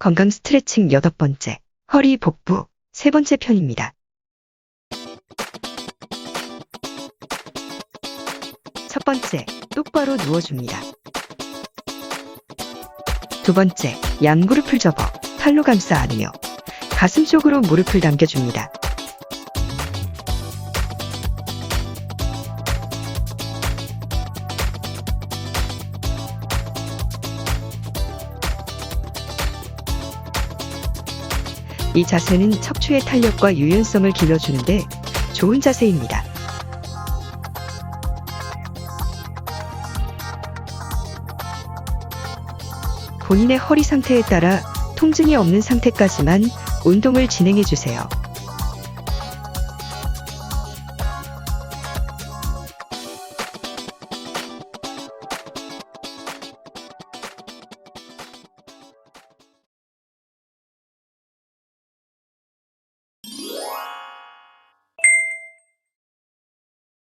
건강 스트레칭 여덟 번째, 허리 복부 세 번째 편입니다. 첫 번째, 똑바로 누워줍니다. 두 번째, 양무릎을 접어 팔로 감싸 안으며 가슴 쪽으로 무릎을 당겨줍니다. 이 자세는 척추의 탄력과 유연성을 길러주는데 좋은 자세입니다. 본인의 허리 상태에 따라 통증이 없는 상태까지만 운동을 진행해 주세요.